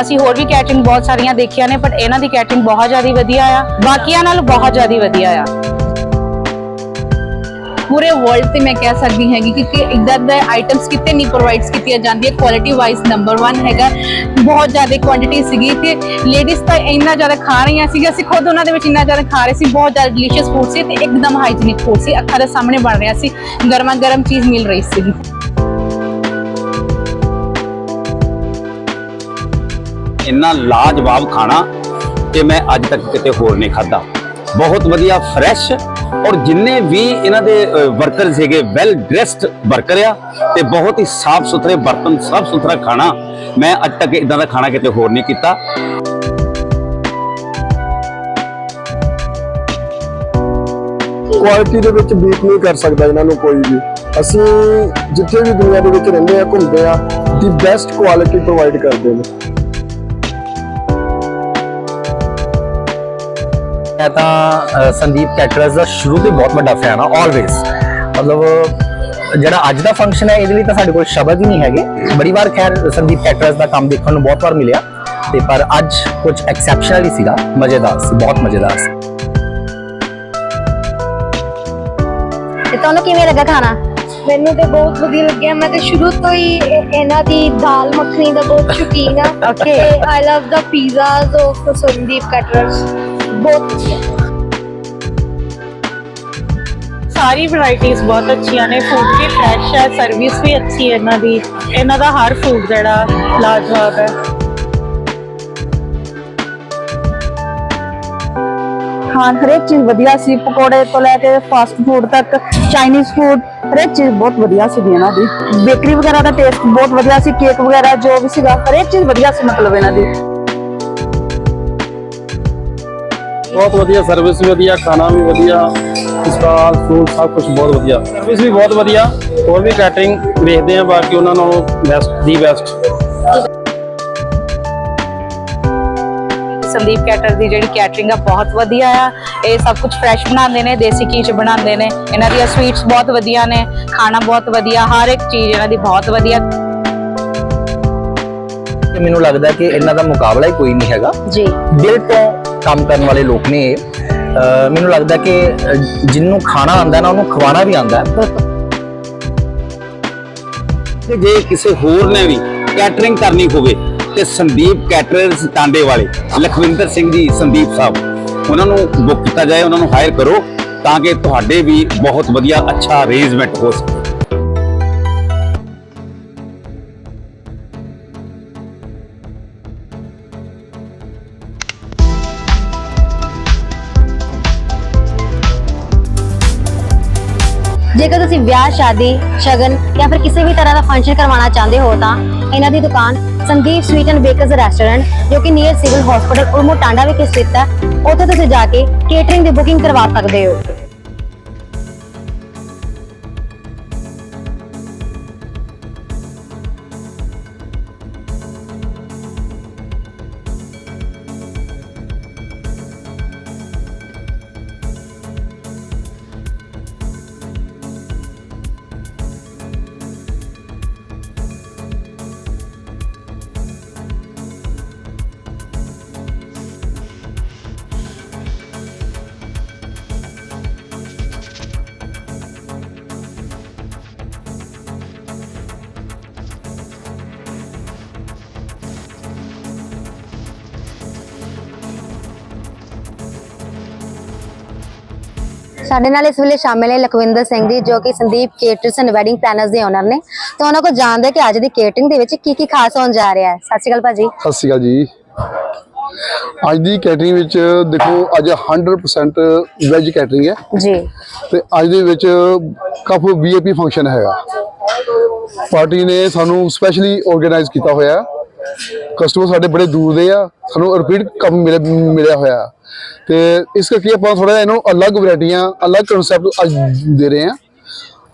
ਅਸੀਂ ਹੋਰ ਵੀ ਕੈਟਰਿੰਗ ਬਹੁਤ ਸਾਰੀਆਂ ਦੇਖੀਆਂ ਨੇ ਬਟ ਇਹਨਾਂ ਦੀ ਕੈਟਰਿੰਗ ਬਹੁਤ ਜ਼ਿਆਦਾ ਵਧੀਆ ਆ। ਬਾਕੀਆਂ ਨਾਲ ਬਹੁਤ ਜ਼ਿਆਦਾ ਵਧੀਆ ਆ। ਪੂਰੇ ਵਰਲਡ ਤੇ ਮੈਂ ਕਹਿ ਸਕਦੀ ਹੈਗੀ ਕਿ ਕਿ ਇਦਾਂ ਦੇ ਆਈਟਮਸ ਕਿਤੇ ਨਹੀਂ ਪ੍ਰੋਵਾਈਡਸ ਕੀਤੀਆਂ ਜਾਂਦੀਆਂ ਕੁਆਲਿਟੀ ਵਾਈਜ਼ ਨੰਬਰ 1 ਹੈਗਾ। ਬਹੁਤ ਜ਼ਿਆਦਾ ਕੁਆਂਟੀਟੀ ਸੀਗੀ ਤੇ ਲੇਡੀਜ਼ ਤਾਂ ਇੰਨਾ ਜ਼ਿਆਦਾ ਖਾ ਰਹੀਆਂ ਸੀ ਅਸੀਂ ਖੁਦ ਉਹਨਾਂ ਦੇ ਵਿੱਚ ਇੰਨਾ ਜ਼ਿਆਦਾ ਖਾ ਰਹੇ ਸੀ, ਬਹੁਤ ਜ਼ਿਆਦਾ ਡਿਲੀਸ਼ੀਅਸ ਫੂਡ ਸੀ ਤੇ ਇੱਕਦਮ ਹਾਈਜੀਨਿਕ ਫੂਡ ਸੀ, ਅੱਖਾਂ ਦੇ ਸਾਹਮਣੇ ਬਣ ਰਿਹਾ ਸੀ ਗਰਮਾ ਗਰਮ ਚੀਜ਼ ਮਿਲ ਰਹੀ ਸੀ ਇੰਨਾ ਲਾਜਵਾਬ ਖਾਣਾ ਕਿ ਮੈਂ ਅੱਜ ਤੱਕ ਕਿਤੇ ਹੋਰ ਨਹੀਂ ਖਾਦਾ ਬਹੁਤ ਵਧੀਆ ਫਰੈਸ਼ ਔਰ ਜਿੰਨੇ ਵੀ ਇਹਨਾਂ ਦੇ ਵਰਕਰ ਸੀਗੇ ਵੈਲ ਡਰੈਸਡ ਵਰਕਰ ਆ ਤੇ ਬਹੁਤ ਹੀ ਸਾਫ਼ ਸੁਥਰੇ ਬਰਤਨ ਸਾਫ਼ ਸੁਥਰਾ ਖਾਣਾ, ਮੈਂ ਅੱਜ ਤੱਕ ਇਦਾਂ ਦਾ ਖਾਣਾ ਕਿਤੇ ਹੋਰ ਨਹੀਂ ਕੀਤਾ। ਕੁਆਲਿਟੀ ਦੇ ਵਿੱਚ ਬੀਟ ਨਹੀਂ ਕਰ ਸਕਦਾ ਇਹਨਾਂ ਨੂੰ ਕੋਈ ਵੀ। ਅਸੀਂ ਜਿੱਥੇ ਵੀ ਦੁਨੀਆ ਦੇ ਵਿੱਚ ਰਹਿੰਦੇ ਆ, ਘੁੰਮਦੇ ਆ ਦੀ ਬੈਸਟ ਕੁਆਲਿਟੀ ਪ੍ਰੋਵਾਈਡ ਕਰਦੇ ਨੇ। ਮੈਂ ਤਾਂ ਸੰਦੀਪ ਕੈਟਰਸ ਦਾ ਸ਼ੁਰੂ ਤੋਂ ਬਹੁਤ ਵੱਡਾ ਫੈਨ ਆ ਆਲਵੇਜ਼ ਮਤਲਬ ਜਿਹੜਾ ਅੱਜ ਦਾ ਫੰਕਸ਼ਨ ਹੈ ਇਹਦੇ ਲਈ ਤਾਂ ਸਾਡੇ ਕੋਲ ਸ਼ਬਦ ਹੀ ਨਹੀਂ ਹੈਗੇ। ਬੜੀ ਵਾਰ ਖੈਰ ਸੰਦੀਪ ਕੈਟਰਸ ਦਾ ਕੰਮ ਦੇਖਣ ਨੂੰ ਬਹੁਤ ਵਾਰ ਮਿਲਿਆ। ਤੇ ਪਰ ਅੱਜ ਕੁਝ ਐਕਸੈਪਸ਼ਨਲ ਹੀ ਸੀਗਾ ਮਜ਼ੇਦਾਰ ਸੀ ਬਹੁਤ ਮਜ਼ੇਦਾਰ ਸੀ। ਤੇ ਤੁਹਾਨੂੰ ਕਿਵੇਂ ਲੱਗਾ ਖਾਣਾ? ਮੈਨੂੰ ਤੇ ਬਹੁਤ ਵਧੀਆ ਲੱਗਿਆ। ਮੈਂ ਤੇ ਸ਼ੁਰੂ ਤੋਂ ਹੀ ਇਹ- ਇਹਨਾਂ ਦੀ ਦਾਲ ਮੱਖਣੀ ਦਾ ਬਹੁਤ ਸ਼ੌਕੀਨ ਆ Okay. I love the pizzas of Sandeep caterers ਬਹੁਤ ਵਧੀਆ ਸਾਰੀ ਵੈਰਾਈਟੀਆਂ ਬਹੁਤ ਅੱਛੀਆਂ ਨੇ ਫੂਡ ਵੀ ਫਰੈਸ਼ ਹੈ ਸਰਵਿਸ ਵੀ ਅੱਛੀ ਹੈ ਇਹਨਾਂ ਦੀ ਇਹਨਾਂ ਦਾ ਹਰ ਫੂਡ ਜਿਹੜਾ ਲਾਜਵਾਬ ਹੈ ਖਾਣ ਹਰੇਕ ਚੀਜ਼ ਵਧੀਆ ਸੀ ਪਕੌੜੇ ਤੋਂ ਲੈ ਕੇ ਫਾਸਟ ਫੂਡ ਤੱਕ ਚਾਈਨੀਜ਼ ਫੂਡ ਹਰੇਕ ਚੀਜ਼ ਬਹੁਤ ਵਧੀਆ ਸੀ ਇਹਨਾਂ ਦੀ। ਬੇਕਰੀ ਵਗੈਰਾ ਦਾ ਟੇਸਟ ਬਹੁਤ ਵਧੀਆ ਸੀ ਕੇਕ ਵਗੈਰਾ ਜੋ ਵੀ ਸੀਗਾ, ਹਰੇਕ ਚੀਜ਼ ਵਧੀਆ ਸੀ ਮਤਲਬ ਇਹਨਾਂ ਦੀ। ਬਹੁਤ ਵਧੀਆ ਸਰਵਿਸ ਵੀ ਵਧੀਆ ਖਾਣਾ ਵੀ ਵਧੀਆ ਸਟਾਲ ਫੂਡ ਸਭ ਕੁਝ ਬਹੁਤ ਵਧੀਆ। ਸਰਵਿਸ ਵੀ ਬਹੁਤ ਵਧੀਆ ਹੋਰ ਵੀ ਕੈਟਰਿੰਗ ਵੇਖਦੇ ਆ ਬਾਕੀ ਉਹਨਾਂ ਨਾਲੋਂ ਬੈਸਟ ਦੀ ਬੈਸਟ ਸੰਦੀਪ ਕੈਟਰ ਦੀ ਜਿਹੜੀ ਕੈਟਰਿੰਗ ਆ ਬਹੁਤ ਵਧੀਆ ਆ। ਇਹ ਸਭ ਕੁਝ ਫਰੈਸ਼ ਬਣਾਉਂਦੇ ਨੇ ਦੇਸੀ ਘੀ ਚ ਬਣਾਉਂਦੇ ਨੇ। ਇਹਨਾਂ ਦੀਆਂ ਸਵੀਟਸ ਬਹੁਤ ਵਧੀਆ ਨੇ ਖਾਣਾ ਬਹੁਤ ਵਧੀਆ ਹਰ ਇੱਕ ਚੀਜ਼ ਇਹਨਾਂ ਦੀ ਬਹੁਤ ਵਧੀਆ। ਮੈਨੂੰ ਲੱਗਦਾ ਕਿ ਇਹਨਾਂ ਦਾ ਮੁਕਾਬਲਾ ਹੀ ਕੋਈ ਨਹੀਂ ਹੈਗਾ। ਜੀ। ਦਿਲ ਤੋਂ ਕੰਮ ਕਰਨ ਵਾਲੇ ਲੋਕ ਨੇ ਮੈਨੂੰ ਲੱਗਦਾ ਕਿ ਅ, ਜਿਹਨੂੰ ਖਾਣਾ ਆਂਦਾ ਨਾ ਉਹਨੂੰ ਖਵਾਣਾ ਵੀ ਆਂਦਾ ਤੇ ਜੇ ਕਿਸੇ ਹੋਰ ਨੇ ਵੀ ਕੈਟਰਿੰਗ ਕਰਨੀ ਹੋਵੇ ਤੇ ਸੰਦੀਪ ਕੈਟਰਰਸ ਟਾਂਡੇ ਵਾਲੇ ਲਖਵਿੰਦਰ ਸਿੰਘ ਜੀ ਸੰਦੀਪ ਸਾਹਿਬ ਉਹਨਾਂ ਨੂੰ ਬੁੱਕ ਕੀਤਾ ਜਾਏ ਉਹਨਾਂ ਨੂੰ ਹਾਇਰ ਕਰੋ ਤਾਂ ਕਿ ਤੁਹਾਡੇ ਵੀ ਬਹੁਤ ਵਧੀਆ ਅੱਛਾ ਅਰੇਂਜਮੈਂਟ ਹੋ ਸਕੇ। ਵਿਆਹ, ਸ਼ਾਦੀ, ਸ਼ਗਨ ਜਾਂ ਫਿਰ ਕਿਸੇ ਵੀ ਤਰ੍ਹਾਂ ਦਾ ਫੰਕਸ਼ਨ ਕਰਵਾਉਣਾ ਚਾਹੁੰਦੇ ਹੋ ਤਾਂ ਇਹਨਾਂ ਦੀ ਦੁਕਾਨ Sandeep sweet and bakers restaurant ਜੋ ਕਿ ਨੀਅਰ ਸਿਵਲ ਹਸਪੀਟਲ ਉਲਮੋ ਟਾਂਡਾ ਵਿਖੇ ਸਥਿਤ ਹੈ। ਉੱਥੇ ਤੁਸੀਂ ਜਾ ਕੇ ਕੇਟਰਿੰਗ ਦੀ ਬੁਕਿੰਗ ਕਰਵਾ ਸਕਦੇ ਹੋ। ਸਾਡੇ ਨਾਲ ਇਸ ਵੇਲੇ ਸ਼ਾਮਿਲ ਹੈ ਲਖਵਿੰਦਰ ਸਿੰਘ ਜੀ ਜੋ ਕਿ Sandeep caterers and wedding planners ਦੇ ਓਨਰ ਨੇ। ਤੇ ਉਹਨਾਂ ਕੋਲ ਜਾਣਦੇ ਕਿ ਅੱਜ ਦੀ ਕੇਟਰਿੰਗ ਦੇ ਵਿੱਚ ਕੀ ਕੀ ਖਾਸ ਹੋਣ ਜਾ ਰਿਹਾ ਹੈ। ਸਤਿ ਸ਼੍ਰੀ ਅਕਾਲ ਭਾਜੀ। ਸਤਿ ਸ਼੍ਰੀ ਅਕਾਲ ਜੀ। ਅੱਜ ਦੀ ਕੈਟਰਿੰਗ ਵਿੱਚ ਦੇਖੋ ਅੱਜ 100% ਵੈਜ ਕੈਟਰਿੰਗ ਹੈ। ਜੀ। ਤੇ ਅੱਜ ਦੇ ਵਿੱਚ ਕਾਫੀ ਵੀਆਈਪੀ ਫੰਕਸ਼ਨ ਹੈਗਾ। ਪਾਰਟੀ ਨੇ ਸਾਨੂੰ ਸਪੈਸ਼ਲੀ ਆਰਗੇਨਾਈਜ਼ ਕੀਤਾ ਹੋਇਆ ਕਸਟਮਰ ਸਾਡੇ ਬੜੇ ਦੂਰ ਦੇ ਆ, ਸਾਨੂੰ ਰਿਪੀਟ ਕੰਮ ਮਿਲਿਆ ਮਿਲਿਆ ਹੋਇਆ। ਤੇ ਇਸ ਕਰਕੇ ਆਪਾਂ ਥੋੜਾ ਇਹਨੂੰ ਅਲੱਗ ਵੈਰਾਈਟੀਆਂ ਅਲੱਗ ਕਨਸੈਪਟ ਅੱਜ ਦੇ ਰਹੇ ਆ।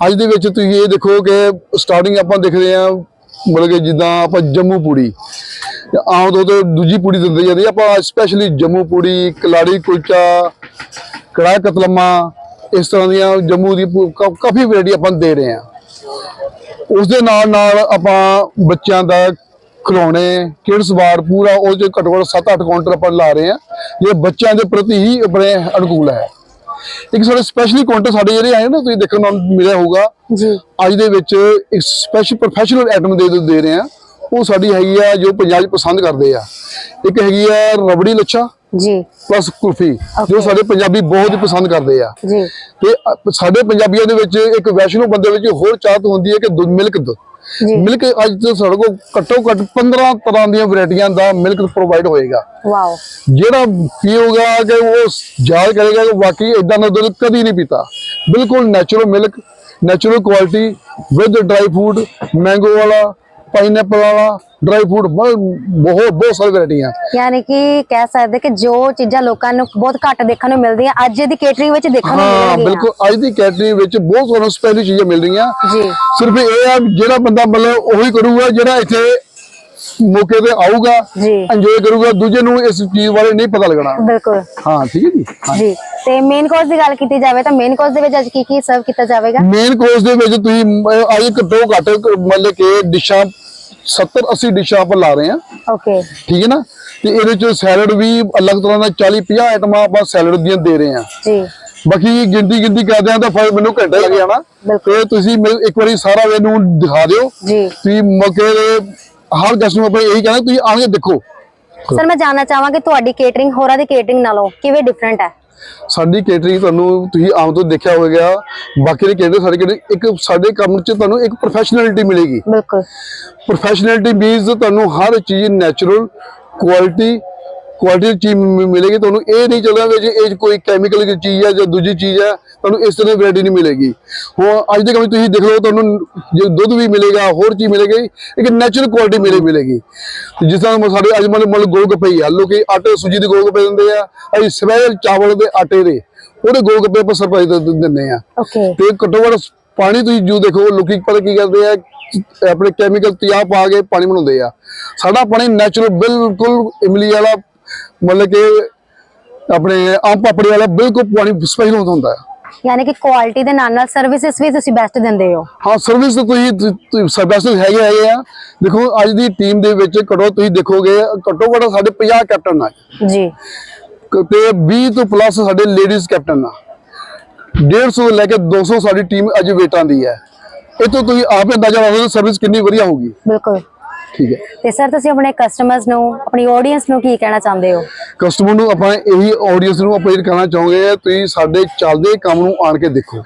ਅੱਜ ਦੇ ਵਿੱਚ ਤੁਸੀਂ ਇਹ ਦੇਖੋ ਕਿ ਸਟਾਰਟਿੰਗ ਆਪਾਂ ਦੇਖਦੇ ਆ, ਮਤਲਬ ਕਿ ਜਿੱਦਾਂ ਆਪਾਂ ਜੰਮੂ ਪੂੜੀ। ਆਮ ਤੌਰ ਤੇ ਦੂਜੀ ਪੂੜੀ ਦਿੰਦੇ ਜਾਂਦੀ ਆਪਾਂ ਸਪੈਸ਼ਲੀ ਜੰਮੂ ਪੂੜੀ, ਕਲਾੜੀ ਕੁਲਚਾ, ਕੜਾਹ ਕਤਲਮਾ, ਇਸ ਤਰ੍ਹਾਂ ਦੀਆਂ ਜੰਮੂ ਦੀ ਪੂ- ਕਾਫੀ ਵੈਰਾਈਟੀ ਆਪਾਂ ਦੇ ਰਹੇ ਆ। ਉਸ ਦੇ ਨਾਲ ਨਾਲ ਆਪਾਂ ਬੱਚਿਆਂ ਦਾ ਖਿਡੌਣੇ ਕਿਡਸ ਬਾਰ ਪੂਰਾ ਉਹ ਚ ਘੱਟੋ ਘੱਟ 7-8 ਕਾਊਂਟਰ ਆਪਾਂ ਲਾ ਰਹੇ ਆ ਇਹ ਬੱਚਿਆਂ ਦੇ ਪ੍ਰਤੀ ਹੀ ਆਪਣੇ ਅਨੁਕੂਲ ਹੈ। ਇੱਕ ਸਾਡੇ ਸਪੈਸ਼ਲੀ ਕਾਊਂਟਰ ਸਾਡੇ ਜਿਹੜੇ ਆਏ ਨਾ ਤੁਸੀਂ ਦੇਖਣ ਨੂੰ ਮਿਲਿਆ ਹੋਊਗਾ। ਜੀ। ਅੱਜ ਦੇ ਵਿੱਚ ਇੱਕ ਸਪੈਸ਼ਲ ਪ੍ਰੋਫੈਸ਼ਨਲ ਆਈਟਮ ਦੇ ਦੇ ਰਹੇ ਆ ਉਹ ਸਾਡੀ ਹੈਗੀ ਆ ਜੋ ਪੰਜਾਬ ਪਸੰਦ ਕਰਦੇ ਆ। ਇੱਕ ਹੈਗੀ ਆ ਰਬੜੀ ਲੱਛਾ ਜੀ। ਪਲੱਸ ਕੁਲਫੀ ਜੋ ਸਾਡੇ ਪੰਜਾਬੀ ਬਹੁਤ ਹੀ ਪਸੰਦ ਕਰਦੇ ਆ। ਜੀ। ਤੇ ਸਾਡੇ ਪੰਜਾਬੀਆਂ ਦੇ ਵਿੱਚ ਇੱਕ ਵੈਸ਼ਨੋ ਬੰਦੇ ਵਿੱਚ ਹੋਰ ਚਾਹਤ ਹੁੰਦੀ ਹੈ ਕਿ ਦੁੱਧ ਮਿਲਕ ਦੁੱਧ। ਜੀ। ਮਿਲਕ ਅੱਜ ਤੇ ਸਾਡੇ ਕੋਲ ਘੱਟੋ ਘੱਟ 15 ਤਰ੍ਹਾਂ ਦੀਆਂ ਵੈਰਾਈਟੀਆਂ ਦਾ ਮਿਲਕ ਪ੍ਰੋਵਾਈਡ ਹੋਏਗਾ। ਵਾਓ। ਜਿਹੜਾ ਪੀਊਗਾ ਕਿ ਉਹ ਯਾਦ ਕਰੇਗਾ ਕਿ ਵਾਕਈ ਇਦਾਂ ਦਾ ਦੁੱਧ ਕਦੀ ਨਹੀਂ ਪੀਤਾ। ਬਿਲਕੁਲ natural milk natural quality with dry food mango ਵਾਲਾ ਪਾਈਨਐਪਲ ਵਾਲਾ ਡਰਾਈ ਫੂਡ ਬਹੁਤ ਬਹੁਤ ਸਾਰੀ ਵੈਰਾਈਟੀਆਂ ਯਾਨੀ ਕਿ ਕਹਿ ਸਕਦੇ ਕਿ ਜੋ ਚੀਜ਼ਾਂ ਲੋਕਾਂ ਨੂੰ ਬਹੁਤ ਘੱਟ ਦੇਖਣ ਨੂੰ ਮਿਲਦੀਆਂ ਅੱਜ ਦੀ ਕੇਟਰਿੰਗ ਵਿੱਚ ਦੇਖਣ ਨੂੰ ਹਾਂ ਮਿਲਣਗੀਆਂ ਬਿਲਕੁਲ ਅੱਜ ਦੀ ਕੈਟਰੀ ਵਿੱਚ ਬਹੁਤ ਸਾਨੂੰ ਸਪੈਸ਼ਲ ਚੀਜ਼ਾਂ ਮਿਲ ਰਹੀਆਂ ਜੀ। ਸਿਰਫ ਇਹ ਆ ਜਿਹੜਾ ਬੰਦਾ ਮਤਲਬ ਉਹੀ ਕਰੂਗਾ ਜਿਹੜਾ ਇੱਥੇ ਮੌਕੇ ਤੇ ਆਊਗਾ। ਇੰਜੋਏ ਕਰੂਗਾ ਦੂਜੇ ਨੂੰ ਇਸ ਚੀਜ਼ ਬਾਰੇ ਨਹੀਂ ਪਤਾ ਲੱਗਣਾ। ਬਿਲਕੁਲ। ਹਾਂ ਠੀਕ ਹੈ ਜੀ? ਜੀ ਤੇ ਮੇਨ ਕੋਰਸ ਦੀ ਗੱਲ ਕੀਤੀ ਜਾਵੇ ਤਾਂ ਮੇਨ ਕੋਰਸ ਦੇ ਵਿੱਚ ਅੱਜ ਕੀ ਕੀ ਸਰਵ ਕੀਤਾ ਜਾਵੇਗਾ? ਮੇਨ ਕੋਰਸ ਦੇ ਵਿੱਚ ਤੁਸੀਂ ਅੱਜ ਘੱਟੋ ਘੱਟ ਮਤਲਬ ਕਿ ਡਿਸ਼ਾਂ 70 80 ਡਿਸ਼ਾਂ ਆਪਾਂ ਲਾ ਰਹੇ ਹਾਂ। ਓਕੇ ਠੀਕ ਹੈ ਨਾ? ਤੇ ਇਹਦੇ ਚ ਸੈਲਡ ਵੀ ਅਲੱਗ ਤਰ੍ਹਾਂ ਦਾ 40 50 ਆਈਟਮਾਂ ਆਪਾਂ ਸੈਲਡ ਦੀਆਂ ਦੇ ਰਹੇ ਹਾਂ। ਜੀ। ਬਾਕੀ ਗਿਣਤੀ ਗਿਣਤੀ ਕਰਦੇ ਆ ਤਾਂ ਫਿਰ ਮੈਨੂੰ ਘੰਟੇ ਲੱਗ ਜਾਣਾ। ਤੇ ਤੁਸੀਂ ਇੱਕ ਵਾਰੀ ਸਾਰਾ ਇਹਨੂੰ ਦਿਖਾ ਦਿਓ। ਜੀ। ਤੁਸੀਂ ਮੌਕੇ ਦੇ ਹਰ ਗੈਸਟ ਨੂੰ ਆਪਾਂ ਇਹੀ ਕਹਿਣਾ ਤੁਸੀਂ ਆਣ ਕੇ ਦੇਖੋ। ਸਰ ਮੈਂ ਜਾਣਨਾ ਚਾਹਾਂਗੀ ਤੁਹਾਡੀ ਕੇਟਰਿੰਗ ਹੋਰਾਂ ਦੀ ਕੇਟਰਿੰਗ ਨਾਲੋਂ ਕਿਵੇਂ ਡਿਫਰੈਂਟ ਹੈ? ਸਾਡੀ ਕੇਟਰਿੰਗ ਤੁਹਾਨੂੰ ਤੁਸੀਂ ਆਮ ਤੋਂ ਦੇਖਿਆ ਹੋਵੇਗਾ। ਬਾਕੀ ਦੇ ਕੇਟਰ ਸਾਡੇ ਕੇਟਰਿੰਗ ਇੱਕ ਸਾਡੇ ਕੰਮ 'ਚ ਤੁਹਾਨੂੰ ਇੱਕ ਪ੍ਰੋਫੈਸ਼ਨੈਲਿਟੀ ਮਿਲੇਗੀ। ਬਿਲਕੁਲ। ਪ੍ਰੋਫੈਸ਼ਨੈਲਿਟੀ ਮੀਨਸ ਤੁਹਾਨੂੰ ਹਰ ਚੀਜ਼ ਨੈਚੁਰਲ ਕੁਆਲਿਟੀ ਕੁਆਲਿਟੀ ਦੀ ਚੀਜ਼ ਮਿਲੇਗੀ ਤੁਹਾਨੂੰ ਇਹ ਨਹੀਂ ਚੱਲਣਾ ਵੀ ਜੇ ਇਹ ਕੋਈ ਕੈਮੀਕਲ ਦੀ ਚੀਜ਼ ਹੈ ਜਾਂ ਦੂਜੀ ਚੀਜ਼ ਹੈ ਤੁਹਾਨੂੰ ਇਸ ਤਰ੍ਹਾਂ ਦੀ ਵੈਰਾਈਟੀ ਨਹੀਂ ਮਿਲੇਗੀ। ਹੁਣ ਅੱਜ ਦੇ ਕੰਮ ਤੁਸੀਂ ਦੇਖ ਲਓ ਤੁਹਾਨੂੰ ਜੇ ਦੁੱਧ ਵੀ ਮਿਲੇਗਾ ਹੋਰ ਚੀਜ਼ ਮਿਲੇਗੀ ਇੱਕ ਨੈਚੁਰਲ ਕੁਆਲਿਟੀ ਮਿਲੇ ਮਿਲੇਗੀ। ਜਿਸ ਤਰ੍ਹਾਂ ਸਾਡੇ ਅੱਜ ਮਤਲਬ ਮਤਲਬ ਗੋਲ ਗੱਪੇ ਹੀ ਆ ਲੋਕੀ ਆਟੇ ਸੂਜੀ ਦੇ ਗੋਲ ਗੱਪੇ ਦਿੰਦੇ ਆ ਅਸੀਂ ਸਪੈਸ਼ਲ ਚਾਵਲ ਦੇ ਆਟੇ ਦੇ ਉਹਦੇ ਗੋਲ ਗੱਪੇ ਆਪਾਂ ਸਰਪ੍ਰਾਈਜ਼ ਦਿੰਦੇ ਆ। ਓਕੇ ਤੇ ਘੱਟੋ ਘੱਟ ਪਾਣੀ ਤੁਸੀਂ ਜੂ ਦੇਖੋ ਲੋਕੀ ਪਤਾ ਕੀ ਕਰਦੇ ਆ ਆਪਣੇ ਕੈਮੀਕਲ ਤਿਆਬ ਪਾ ਕੇ ਪਾਣੀ ਬਣਾਉਂਦੇ ਆ। ਸਾਡਾ ਪਾਣੀ ਨੈਚੁਰਲ ਬਿਲਕੁਲ ਇਮਲੀ ਵਾਲਾ ਮਤਲਬ ਕਿ ਆਪਣੇ ਆਮ ਪਾਪੜੀ ਵਾਲਾ ਬਿਲਕੁਲ ਪਾਣੀ ਸਪੈਸ਼ਲ ਹੁੰਦਾ ਹੈ। ਯਾਨੀ ਕਿ ਕੁਆਲਿਟੀ ਦੇ ਨਾਲ ਨਾਲ ਸਰਵਿਸਿਜ਼ ਵੀ ਤੁਸੀਂ ਬੈਸਟ ਦਿੰਦੇ ਹੋ। ਹਾਂ ਸਰਵਿਸ ਤਾਂ ਤੁਸੀਂ ਸਰਵਿਸ ਹੈਗੇ ਹੈਗੇ ਆ। ਦੇਖੋ ਅੱਜ ਦੀ ਟੀਮ ਦੇ ਵਿੱਚ ਘੱਟੋ ਤੁਸੀਂ ਦੇਖੋਗੇ ਘੱਟੋ ਘੱਟ ਸਾਡੇ 50 ਕੈਪਟਨ ਆ। ਜੀ। ਤੇ 20 ਤੋਂ ਪਲੱਸ ਸਾਡੇ ਲੇਡੀਜ਼ ਕੈਪਟਨ ਆ। 150 ਤੋਂ ਲੈ ਕੇ 200 ਸਾਡੀ ਟੀਮ ਅੱਜ ਵੇਟਾਂ ਦੀ ਹੈ। ਇਹ ਤੋਂ ਤੁਸੀਂ ਆਪ ਅੰਦਾਜ਼ਾ ਲਾ ਸਕਦੇ ਸਰਵਿਸ ਕਿੰਨੀ ਵਧੀਆ ਹੋਊਗੀ। ਬਿਲਕੁਲ। ਤੇ ਸਰ ਤੁਸੀਂ ਆਪਣੇ ਕਸਟਮਰਸ ਨੂੰ ਆਪਣੀ ਆਡੀਅנס ਨੂੰ ਕੀ ਕਹਿਣਾ ਚਾਹੁੰਦੇ ਹੋ? ਕਸਟਮਰ ਨੂੰ ਆਪਾਂ ਇਹੀ ਆਡੀਅנס ਨੂੰ ਅਪੀਲ ਕਰਨਾ ਚਾਹੁੰਗੇ ਤੁਸੀਂ ਸਾਡੇ ਚੱਲਦੇ ਕੰਮ ਨੂੰ ਆਣ ਕੇ ਦੇਖੋ।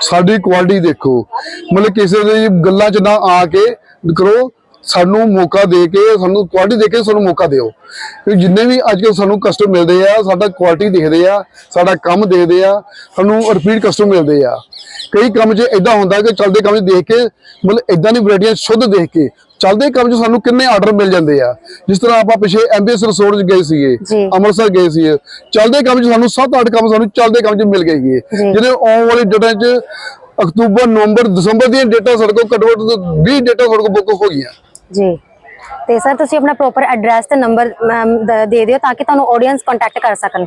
ਸਾਡੀ ਕੁਆਲਿਟੀ ਦੇਖੋ। ਮਤਲਬ ਕਿਸੇ ਦੇ ਗੱਲਾਂ 'ਚ ਨਾ ਆ ਕੇ ਕਰੋ। ਸਾਨੂੰ ਮੌਕਾ ਦੇ ਕੇ ਸਾਨੂੰ ਕੁਆਲਿਟੀ ਦੇ ਕੇ ਸਾਨੂੰ ਮੌਕਾ ਦਿਓ। ਕਿ ਜਿੰਨੇ ਵੀ ਅੱਜ ਕੱਲ੍ਹ ਸਾਨੂੰ ਕਸਟਮਰ ਮਿਲਦੇ ਆ ਸਾਡਾ ਕੁਆਲਿਟੀ ਦੇਖਦੇ ਆ ਸਾਡਾ ਕੰਮ ਦੇਖਦੇ ਆ ਸਾਨੂੰ ਰਿਪੀਟ ਕਸਟਮਰ ਮਿਲਦੇ ਆ। ਕਈ ਕੰਮ 'ਚ ਇਦਾਂ ਹੁੰਦਾ ਕਿ ਚੱਲਦੇ ਕੰਮ 'ਚ ਦੇਖ ਕੇ ਮਤਲਬ ਇਦਾਂ ਦੀ ਵੈਰਾਈਟੀਆਂ ਸ਼ੁੱਧ ਦੇਖ ਕੇ ਚੱਲਦੇ ਕੰਮ 'ਚ ਸਾਨੂੰ ਕਿੰਨੇ ਆਰਡਰ ਮਿਲ ਜਾਂਦੇ ਆ। ਜਿਸ ਤਰ੍ਹਾਂ ਆਪਾਂ ਪਿਛੇ ਐਮਬੀਐਸ ਰਿਸੋਰਟ 'ਚ ਗਏ ਸੀਗੇ। ਅੰਮ੍ਰਿਤਸਰ ਗਏ ਸੀਗੇ। ਚੱਲਦੇ ਕੰਮ 'ਚ ਸਾਨੂੰ 7-8 ਕੰਮ ਸਾਨੂੰ ਚੱਲਦੇ ਕੰਮ 'ਚ ਮਿਲ ਗਏ ਸੀਗੇ। ਜੀ। ਜਿਹੜੇ ਆਉਣ ਵਾਲੀ ਡੇਟਾ 'ਚ ਅਕਤੂਬਰ ਨਵੰਬਰ ਦਸੰਬਰ ਦੀਆਂ ਡੇਟਾ ਸਾਡੇ ਕੋਲ ਘੱਟੋ ਘੱਟ 20 ਡੇਟਾ ਸਾਡੇ ਕੋਲ ਬੁੱਕ ਹੋ ਗਈਆਂ। ਜੀ। ਤੇ ਸਰ ਤੁਸੀਂ ਆਪਣਾ ਪ੍ਰੋਪਰ ਐਡਰੈਸ ਤੇ ਨੰਬਰ ਦੇ ਦਿਓ ਤਾਂ ਕਿ ਤੁਹਾਨੂੰ ਆਡੀਅנס ਕੰਟੈਕਟ ਕਰ ਸਕਣ।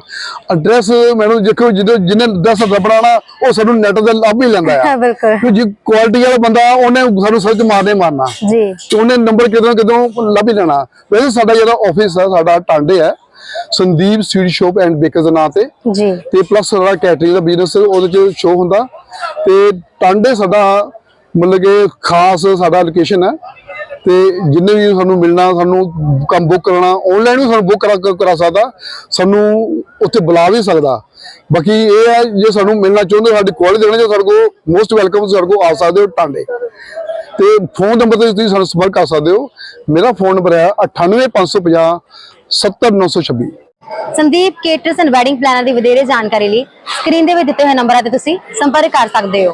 ਐਡਰੈਸ ਮੈਨੂੰ ਦੇਖੋ ਜਦੋਂ ਜਿਹਨੇ 10 ਬਣਾਉਣਾ ਉਹ ਸਾਨੂੰ ਨੈਟ ਤੇ ਲੱਭ ਹੀ ਲੈਂਦਾ ਆ। ਬਿਲਕੁਲ। ਜੇ ਕੁਆਲਿਟੀ ਵਾਲਾ ਬੰਦਾ ਉਹਨੇ ਸਾਨੂੰ ਸਰਚ ਮਾਰਨੇ ਮਾਰਨਾ। ਜੀ। ਤੇ ਉਹਨੇ ਨੰਬਰ ਕਿਦੋਂ ਕਿਦੋਂ ਲੱਭ ਹੀ ਲੈਣਾ। ਵੈਸੇ ਸਾਡਾ ਜਿਹੜਾ ਆਫਿਸ ਹੈ ਸਾਡਾ ਟਾਂਡੇ ਹੈ Sandeep sweet shop and bakers ਦੇ ਨਾਂ ਤੇ। ਜੀ। ਤੇ ਪਲੱਸ ਸਾਡਾ ਕੈਟਰਿੰਗ ਦਾ ਬਿਜ਼ਨਸ ਉਹਦੇ ਚ ਸ਼ੋ ਹੁੰਦਾ। ਤੇ ਟਾਂਡੇ ਸਾਡਾ ਮਤਲਬ ਕਿ ਖਾਸ ਸਾਡਾ ਲੋਕੇਸ਼ਨ ਹੈ ਤੇ ਜਿੰਨੇ ਵੀ ਸਾਨੂੰ ਮਿਲਣਾ, ਸਾਨੂੰ ਕੰਮ ਬੁੱਕ ਕਰਾਉਣਾ ਆਨਲਾਈਨ ਵੀ ਸਾਨੂੰ ਬੁੱਕ ਕਰਾ ਕਰਾ ਸਕਦਾ, ਸਾਨੂੰ ਉੱਥੇ ਬੁਲਾ ਵੀ ਸਕਦਾ। ਬਾਕੀ ਇਹ ਹੈ, ਜੇ ਸਾਨੂੰ ਮਿਲਣਾ ਚਾਹੁੰਦੇ ਸਾਡੀ ਕੁਆਲਿਟੀ ਦੇਣਾ ਜੇ ਸਾਡੇ ਕੋਲ ਮੋਸਟ ਵੈਲਕਮ ਸਾਡੇ ਕੋਲ ਆ ਸਕਦੇ ਹੋ ਟਾਂਡੇ। ਤੇ ਫੋਨ ਨੰਬਰ ਤੇ ਤੁਸੀਂ ਸਾਨੂੰ ਸੰਪਰਕ ਕਰ ਸਕਦੇ ਹੋ। ਮੇਰਾ ਫੋਨ ਨੰਬਰ ਹੈ 98550 70926 Sandeep caterers and wedding planner ਦੀ ਵਧੇਰੇ ਜਾਣਕਾਰੀ ਲਈ ਸਕਰੀਨ ਦੇ ਵਿੱਚ ਦਿੱਤੇ ਹੋਏ ਨੰਬਰਾਂ ਤੇ ਤੁਸੀਂ ਸੰਪਰਕ ਕਰ ਸਕਦੇ ਹੋ।